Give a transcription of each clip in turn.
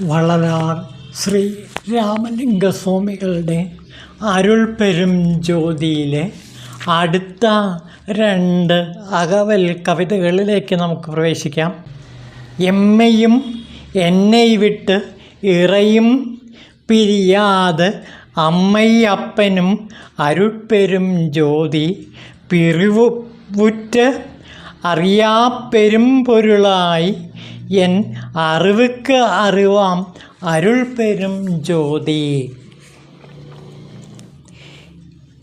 വളരാർ ശ്രീ രാമലിംഗസ്വാമികളുടെ അരുൾ പെരും ജ്യോതിയിലെ അടുത്ത രണ്ട് അകവൽ കവിതകളിലേക്ക് നമുക്ക് പ്രവേശിക്കാം. എമ്മയും എന്നെ വിട്ട് ഇറയും പിരിയാതെ അമ്മയപ്പനും അരുൾപ്പെരും ജ്യോതി പിറിവുറ്റ് അറിയാപ്പെരും പൊരുളായി എൻ അറിവുക്ക് അറിവാം അരുൾ പെരും ജ്യോതി.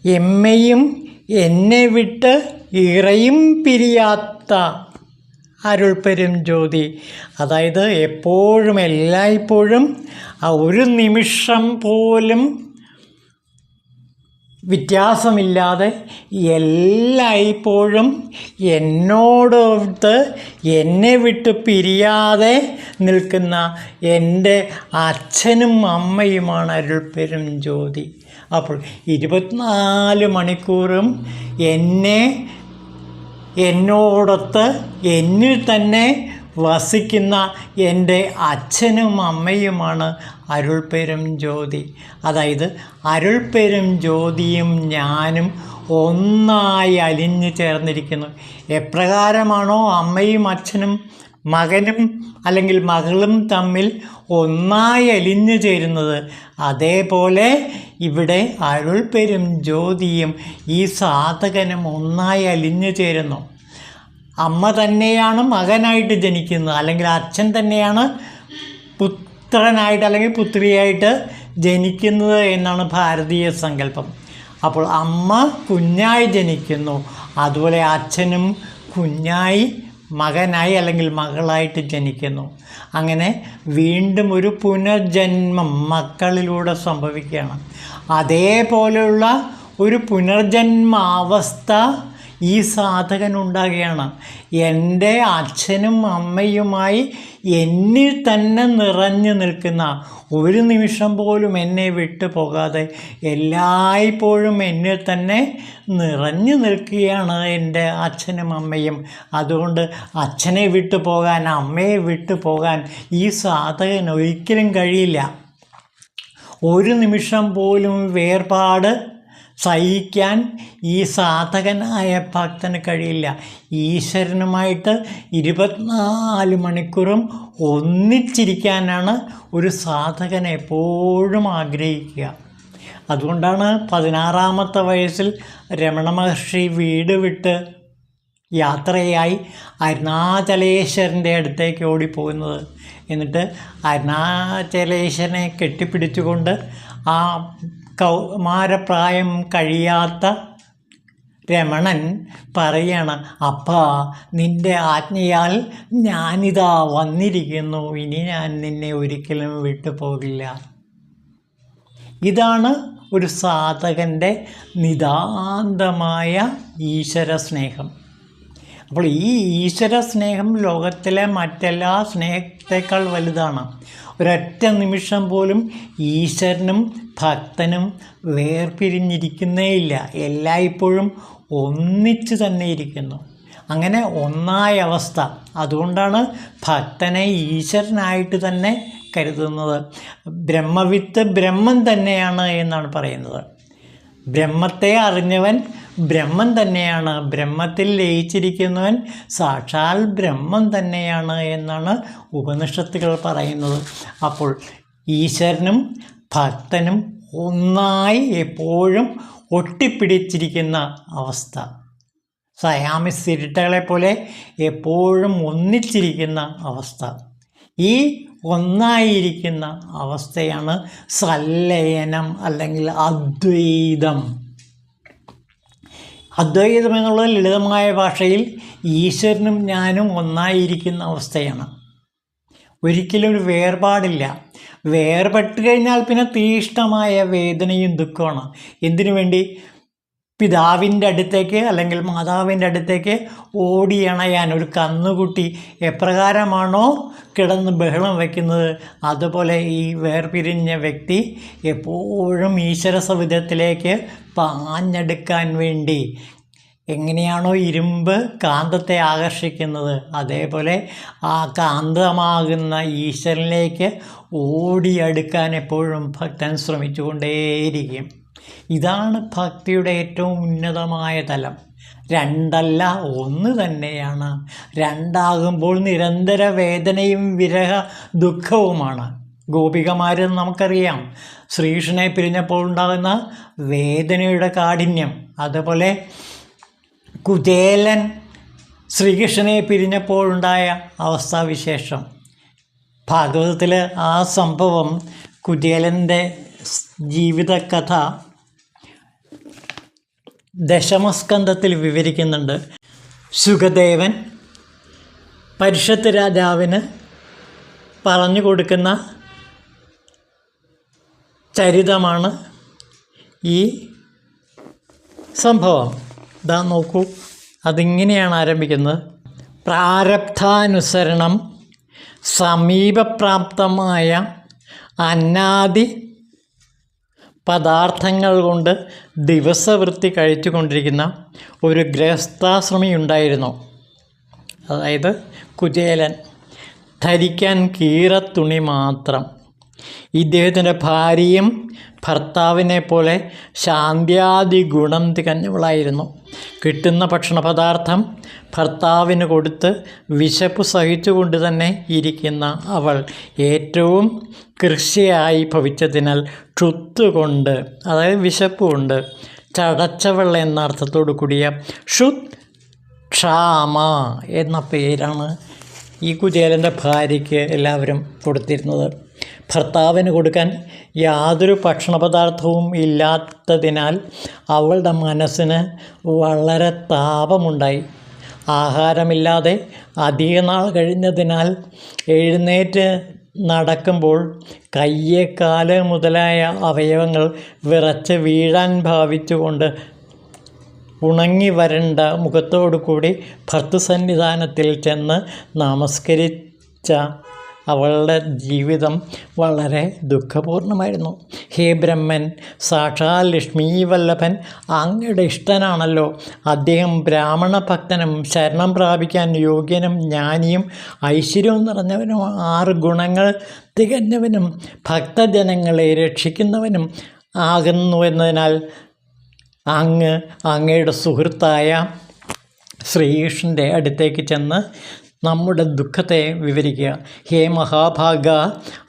എമ്മയും എന്നെ വിട്ട് ഇറയും പിരിയാത്ത അരുൾപ്പെരും ജ്യോതി. അതായത് എപ്പോഴും എല്ലായ്പ്പോഴും ഒരു നിമിഷം പോലും വ്യത്യാസമില്ലാതെ എല്ലായ്പ്പോഴും എന്നോടൊത്ത് എന്നെ വിട്ട് പിരിയാതെ നിൽക്കുന്ന എന്റെ അച്ഛനും അമ്മയുമാണ് അരുൾപ്പെരും ജ്യോതി. അപ്പോൾ ഇരുപത്തിനാല് മണിക്കൂറും എന്നെ എന്നോടൊത്ത് എന്നിൽ തന്നെ വസിക്കുന്ന എന്റെ അച്ഛനും അമ്മയുമാണ് അരുൾപെരും ജ്യോതി. അതായത് അരുൾപെരും ജ്യോതിയും ഞാനും ഒന്നായി അലിഞ്ഞു ചേർന്നിരിക്കുന്നു. എപ്രകാരമാണോ അമ്മയും അച്ഛനും മകനും അല്ലെങ്കിൽ മകളും തമ്മിൽ ഒന്നായി അലിഞ്ഞു ചേരുന്നത്? അതേപോലെ ഇവിടെ അരുൾപ്പെരും ജ്യോതിയും ഈ സാധകനും ഒന്നായി അലിഞ്ഞു ചേരുന്നു. അമ്മ തന്നെയാണ് മകനായിട്ട് ജനിക്കുന്നത്. അല്ലെങ്കിൽ അച്ഛൻ തന്നെയാണ് പുത്രനായിട്ട് അല്ലെങ്കിൽ പുത്രിയായിട്ട് ജനിക്കുന്നത് എന്നാണ് ഭാരതീയ സങ്കല്പം. അപ്പോൾ അമ്മ കുഞ്ഞായി ജനിക്കുന്നു. അതുപോലെ അച്ഛനും കുഞ്ഞായി മകനായി അല്ലെങ്കിൽ മകളായിട്ട് ജനിക്കുന്നു. അങ്ങനെ വീണ്ടും ഒരു പുനർജന്മം മക്കളിലൂടെ സംഭവിക്കുകയാണ്. അതേപോലെയുള്ള ഒരു പുനർജന്മാവസ്ഥ ഈ സാധകൻ ഉണ്ടാകുകയാണ് എന്റെ അച്ഛനും അമ്മയുമായി എന്നിൽ തന്നെ നിറഞ്ഞു നിൽക്കുന്ന ഒരു നിമിഷം പോലും എന്നെ വിട്ടു പോകാതെ എല്ലായ്പ്പോഴും എന്നിൽ തന്നെ നിറഞ്ഞു നിൽക്കുകയാണ് എന്റെ അച്ഛനും അമ്മയും. അതുകൊണ്ട് അച്ഛനെ വിട്ടു പോകാൻ അമ്മയെ വിട്ടു പോകാൻ ഈ സാധകൻ ഒരിക്കലും കഴിയില്ല. ഒരു നിമിഷം പോലും വേർപാട് സഹിക്കാൻ ഈ സാധകനായ ഭക്തന് കഴിയില്ല. ഈശ്വരനുമായിട്ട് ഇരുപത്തിനാല് മണിക്കൂറും ഒന്നിച്ചിരിക്കാനാണ് ഒരു സാധകൻ എപ്പോഴും ആഗ്രഹിക്കുക. അതുകൊണ്ടാണ് പതിനാറാമത്തെ വയസ്സിൽ രമണ മഹർഷി വീട് വിട്ട് യാത്രയായി അരുണാചലേശ്വരന്റെ അടുത്തേക്ക് ഓടിപ്പോകുന്നത്. എന്നിട്ട് അരുണാചലേശ്വരനെ കെട്ടിപ്പിടിച്ചുകൊണ്ട് ആ കൗമാരപ്രായം കഴിയാത്ത രമണൻ പറയണ അപ്പാ നിന്റെ ആജ്ഞയാൽ ഞാനിതാ വന്നിരിക്കുന്നു. ഇനി ഞാൻ നിന്നെ ഒരിക്കലും വിട്ടുപോകില്ല. ഇതാണ് ഒരു സാധകന്റെ നിതാന്തമായ ഈശ്വര സ്നേഹം. അപ്പോൾ ഈ ഈശ്വര സ്നേഹം ലോകത്തിലെ മറ്റെല്ലാ സ്നേഹത്തേക്കാൾ വലുതാണ്. ഒരൊറ്റ നിമിഷം പോലും ഈശ്വരനും ഭക്തനും വേർപിരിഞ്ഞിരിക്കുന്നേയില്ല. എല്ലായ്പ്പോഴും ഒന്നിച്ചു തന്നെ ഇരിക്കുന്നു. അങ്ങനെ ഒന്നായ അവസ്ഥ. അതുകൊണ്ടാണ് ഭക്തനെ ഈശ്വരനായിട്ട് തന്നെ കരുതുന്നത്. ബ്രഹ്മവിത്ത് ബ്രഹ്മം തന്നെയാണ് എന്നാണ് പറയുന്നത്. ബ്രഹ്മത്തെ അറിഞ്ഞവൻ ബ്രഹ്മം തന്നെയാണ്. ബ്രഹ്മത്തിൽ ലയിച്ചിരിക്കുന്നവൻ സാക്ഷാൽ ബ്രഹ്മം തന്നെയാണ് എന്നാണ് ഉപനിഷത്തുകൾ പറയുന്നത്. അപ്പോൾ ഈശ്വരനും ഭക്തനും ഒന്നായി എപ്പോഴും ഒട്ടിപ്പിടിച്ചിരിക്കുന്ന അവസ്ഥ. സയാമിസ് പോലെ എപ്പോഴും ഒന്നിച്ചിരിക്കുന്ന അവസ്ഥ. ഈ ഒന്നായിരിക്കുന്ന അവസ്ഥയാണ് സല്ലയനം അല്ലെങ്കിൽ അദ്വൈതം. അദ്വൈതം എന്നുള്ള ലളിതമായ ഭാഷയിൽ ഈശ്വരനും ഞാനും ഒന്നായിരിക്കുന്ന അവസ്ഥയാണ്. ഒരിക്കലും ഒരു വേർപാടില്ല. വേർപെട്ട് കഴിഞ്ഞാൽ പിന്നെ തീഷ്ണമായ വേദനയും ദുഃഖമാണ് എന്തിനു വേണ്ടി? പിതാവിന്റെ അടുത്തേക്ക് അല്ലെങ്കിൽ മാതാവിന്റെ അടുത്തേക്ക് ഓടിയണയാൻ ഒരു കന്നുകുട്ടി എപ്രകാരമാണോ കിടന്ന് ബഹളം വയ്ക്കുന്നത്? അതുപോലെ ഈ വേർപിരിഞ്ഞ വ്യക്തി എപ്പോഴും ഈശ്വര സവിധത്തിലേക്ക് പാഞ്ഞെടുക്കാൻ വേണ്ടി എങ്ങനെയാണോ ഇരുമ്പ് കാന്തത്തെ ആകർഷിക്കുന്നത്? അതേപോലെ ആ കാന്തമാകുന്ന ഈശ്വരനിലേക്ക് ഓടിയടുക്കാൻ എപ്പോഴും ഭക്തൻ ശ്രമിച്ചുകൊണ്ടേയിരിക്കും. ഇതാണ് ഭക്തിയുടെ ഏറ്റവും ഉന്നതമായ തലം. രണ്ടല്ല ഒന്ന് തന്നെയാണ്. രണ്ടാകുമ്പോൾ നിരന്തര വേദനയും വിരഹ ദുഃഖവുമാണ്. ഗോപികമാരെന്ന് നമുക്കറിയാം. ശ്രീകൃഷ്ണനെ പിരിഞ്ഞപ്പോൾ ഉണ്ടാകുന്ന വേദനയുടെ കാഠിന്യം. അതുപോലെ കുചേലൻ ശ്രീകൃഷ്ണനെ പിരിഞ്ഞപ്പോഴുണ്ടായ അവസ്ഥാവിശേഷം. ഭാഗവതത്തിൽ ആ സംഭവം കുചേലന്റെ ജീവിതകഥ ദശമസ്കന്ധത്തിൽ വിവരിക്കുന്നുണ്ട്. സുഖദേവൻ പരിഷത്ത് രാജാവിന് പറഞ്ഞു കൊടുക്കുന്ന ചരിതമാണ് ഈ സംഭവം. ഇതാ നോക്കൂ അതിങ്ങനെയാണ് ആരംഭിക്കുന്നത്. പ്രാരബ്ധാനുസരണം സമീപപ്രാപ്തമായ അന്നാദി പദാർത്ഥങ്ങൾ കൊണ്ട് ദിവസവൃത്തി കഴിച്ചുകൊണ്ടിരിക്കുന്ന ഒരു ഗൃഹസ്ഥാശ്രമി ഉണ്ടായിരുന്നു അതായത് കുചേലൻ. ധരിക്കാൻ കീറത്തുണി മാത്രം. ഇദ്ദേഹത്തിന്റെ ഭാര്യയും ഭർത്താവിനെ പോലെ ശാന്ത്യാദി ഗുണം തികഞ്ഞവളായിരുന്നു. കിട്ടുന്ന ഭക്ഷണപദാർത്ഥം ഭർത്താവിന് കൊടുത്ത് വിശപ്പ് സഹിച്ചുകൊണ്ട് തന്നെ ഇരിക്കുന്ന അവൾ ഏറ്റവും കൃഷിയായി ഭവിച്ചതിനാൽ ക്ഷുത്തുകൊണ്ട് അതായത് വിശപ്പ് കൊണ്ട് ചടച്ചവൾ എന്ന അർത്ഥത്തോടു കൂടിയ ഷുത് ക്ഷാമ എന്ന പേരാണ് ഈ കുചേലന്റെ ഭാര്യയ്ക്ക് എല്ലാവരും കൊടുത്തിരുന്നത്. ഭർത്താവിന് കൊടുക്കാൻ യാതൊരു ഭക്ഷണപദാർത്ഥവും ഇല്ലാത്തതിനാൽ അവളുടെ മനസ്സിന് വളരെ താപമുണ്ടായി. ആഹാരമില്ലാതെ അധിക നാൾ കഴിഞ്ഞതിനാൽ എഴുന്നേറ്റ് നടക്കുമ്പോൾ കയ്യ് കാൽ മുതലായ അവയവങ്ങൾ വിറച്ച് വീഴാൻ ഭാവിച്ചുകൊണ്ട് ഉണങ്ങി വരണ്ട മുഖത്തോടു കൂടി ഭർത്തൃസന്നിധാനത്തിൽ ചെന്ന് നമസ്കരിച്ച അവളുടെ ജീവിതം വളരെ ദുഃഖപൂർണമായിരുന്നു. ഹേ ബ്രഹ്മൻ സാക്ഷാൽ ലക്ഷ്മീ വല്ലഭൻ അങ്ങയുടെ ഇഷ്ടനാണല്ലോ. അദ്ദേഹം ബ്രാഹ്മണ ഭക്തനും ശരണം പ്രാപിക്കാൻ യോഗ്യനും ജ്ഞാനിയും ഐശ്വര്യവും നിറഞ്ഞവനും ആറ് ഗുണങ്ങൾ തികഞ്ഞവനും ഭക്തജനങ്ങളെ രക്ഷിക്കുന്നവനും ആകുന്നു എന്നതിനാൽ അങ്ങ് അങ്ങയുടെ സുഹൃത്തായ ശ്രീകൃഷ്ണന്റെ അടുത്തേക്ക് ചെന്ന് നമ്മുടെ ദുഃഖത്തെ വിവരിക്കുക. ഹേ മഹാഭാഗ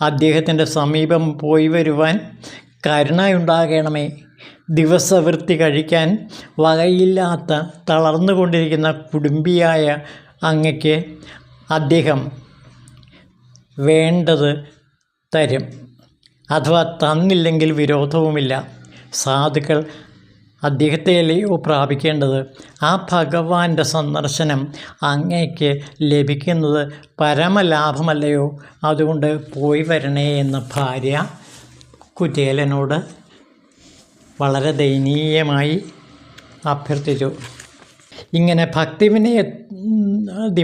അദ്ദേഹത്തിന്റെ സമീപം പോയി വരുവാൻ കരുണയുണ്ടാകണമേ. ദിവസവൃത്തി കഴിക്കാൻ വകയില്ലാത്ത തളർന്നുകൊണ്ടിരിക്കുന്ന കുടുംബിയായ അങ്ങയ്ക്ക് അദ്ദേഹം വേണ്ടത് തരും. അഥവാ തന്നില്ലെങ്കിൽ വിരോധവുമില്ല. സാധുക്കൾ അദ്ദേഹത്തെയല്ലയോ പ്രാപിക്കേണ്ടത്? ആ ഭഗവാന്റെ സന്ദർശനം അങ്ങേക്ക് ലഭിക്കുന്നത് പരമലാഭമല്ലയോ? അതുകൊണ്ട് പോയി വരണേ എന്ന് ഭാര്യ കുചേലനോട് വളരെ ദയനീയമായി അഭ്യർത്ഥിച്ചു. ഇങ്ങനെ ഭക്തിവിനെ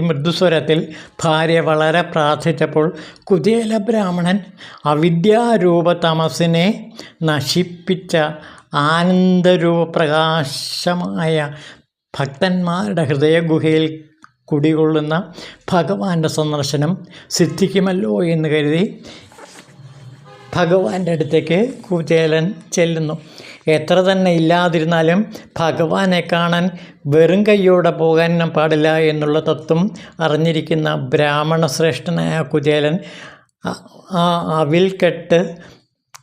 മൃദുസ്വരത്തിൽ ഭാര്യ വളരെ പ്രാർത്ഥിച്ചപ്പോൾ കുചേല ബ്രാഹ്മണൻ അവിദ്യാരൂപ തമസിനെ നശിപ്പിച്ച ആനന്ദരൂപപ്രകാശമായ ഭക്തന്മാരുടെ ഹൃദയഗുഹയിൽ കുടികൊള്ളുന്ന ഭഗവാന്റെ സന്ദർശനം സിദ്ധിക്കുമല്ലോ എന്ന് കരുതി ഭഗവാന്റെ അടുത്തേക്ക് കുചേലൻ ചെല്ലുന്നു. എത്ര തന്നെ ഇല്ലാതിരുന്നാലും ഭഗവാനെ കാണാൻ വെറും കൈയോടെ പോകാൻ പാടില്ല എന്നുള്ള തത്വം അറിഞ്ഞിരിക്കുന്ന ബ്രാഹ്മണ ശ്രേഷ്ഠനായ കുചേലൻ ആ- ആ അവിൽക്കെട്ട്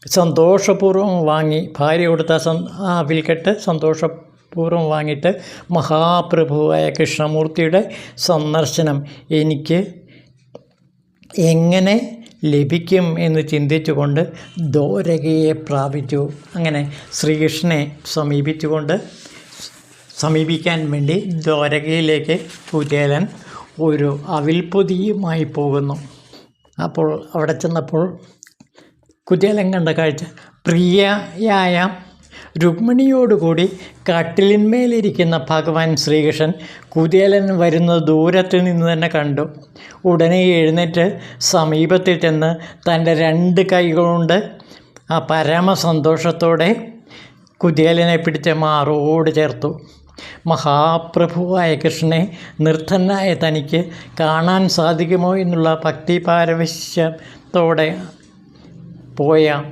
സന്തോഷപൂർവം വാങ്ങി ഭാര്യ കൊടുത്ത ആ വിൽക്കെട്ട് സന്തോഷപൂർവം വാങ്ങിയിട്ട് മഹാപ്രഭുവായ കൃഷ്ണമൂർത്തിയുടെ സന്ദർശനം എനിക്ക് എങ്ങനെ ലഭിക്കും എന്ന് ചിന്തിച്ചുകൊണ്ട് ദ്വാരകയെ പ്രാപിച്ചു. അങ്ങനെ ശ്രീകൃഷ്ണനെ സമീപിച്ചുകൊണ്ട് സമീപിക്കാൻ വേണ്ടി ദ്വാരകയിലേക്ക് കുചേലൻ ഒരു അവിൽപ്പൊതിയുമായി പോകുന്നു. അപ്പോൾ അവിടെ ചെന്നപ്പോൾ കുചേലൻ കണ്ട കാഴ്ച പ്രിയയായ രുക്മിണിയോടുകൂടി കട്ടിലിന്മേലിരിക്കുന്ന ഭഗവാൻ ശ്രീകൃഷ്ണൻ കുചേലൻ വരുന്നത് ദൂരത്തിൽ നിന്ന് തന്നെ കണ്ടു. ഉടനെ എഴുന്നേറ്റ് സമീപത്തിൽ ചെന്ന് തന്റെ രണ്ട് കൈകൊണ്ട് ആ പരമസന്തോഷത്തോടെ കുചേലനെ പിടിച്ച് മാറോട് ചേർത്തു. മഹാപ്രഭുവായ കൃഷ്ണനെ നിർദ്ധനായ തനിക്ക് കാണാൻ സാധിക്കുമോ എന്നുള്ള ഭക്തി പാരവശ്യത്തോടെ പോയ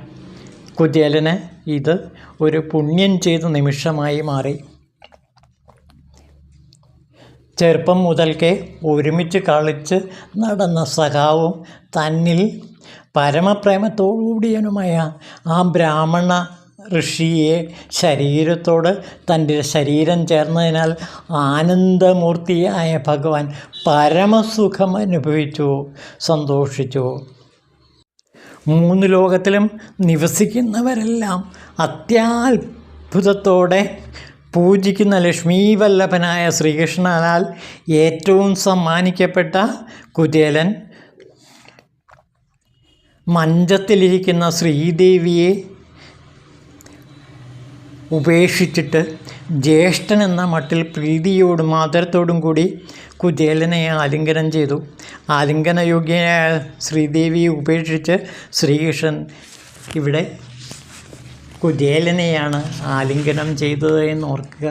കുചേലന് ഇത് ഒരു പുണ്യം ചെയ്ത നിമിഷമായി മാറി. ചെറുപ്പം മുതൽക്കേ ഒരുമിച്ച് കളിച്ച് നടന്ന സഖാവും തന്നിൽ പരമപ്രേമത്തോടുകൂടിയനുമായ ആ ബ്രാഹ്മണ ഋഷിയെ ശരീരത്തോട് തന്റെ ശരീരം ചേർന്നതിനാൽ ആനന്ദമൂർത്തിയായ ഭഗവാൻ പരമസുഖം അനുഭവിച്ചു സന്തോഷിച്ചു. മൂന്ന് ലോകത്തിലും നിവസിക്കുന്നവരെല്ലാം അത്യാത്ഭുതത്തോടെ പൂജിക്കുന്ന ലക്ഷ്മീവല്ലഭനായ ശ്രീകൃഷ്ണനാൽ ഏറ്റവും സമ്മാനിക്കപ്പെട്ട കുചേലൻ മഞ്ചത്തിലിരിക്കുന്ന ശ്രീദേവിയെ ഉപേക്ഷിച്ചിട്ട് ജ്യേഷ്ഠൻ എന്ന മട്ടിൽ പ്രീതിയോടും ആദരത്തോടും കൂടി കുചേലനെ ആലിംഗനം ചെയ്തു. ആലിംഗനയോഗ്യനായ ശ്രീദേവിയെ ഉപേക്ഷിച്ച് ശ്രീകൃഷ്ണൻ ഇവിടെ കുചേലനെയാണ് ആലിംഗനം ചെയ്തത് എന്ന് ഓർക്കുക.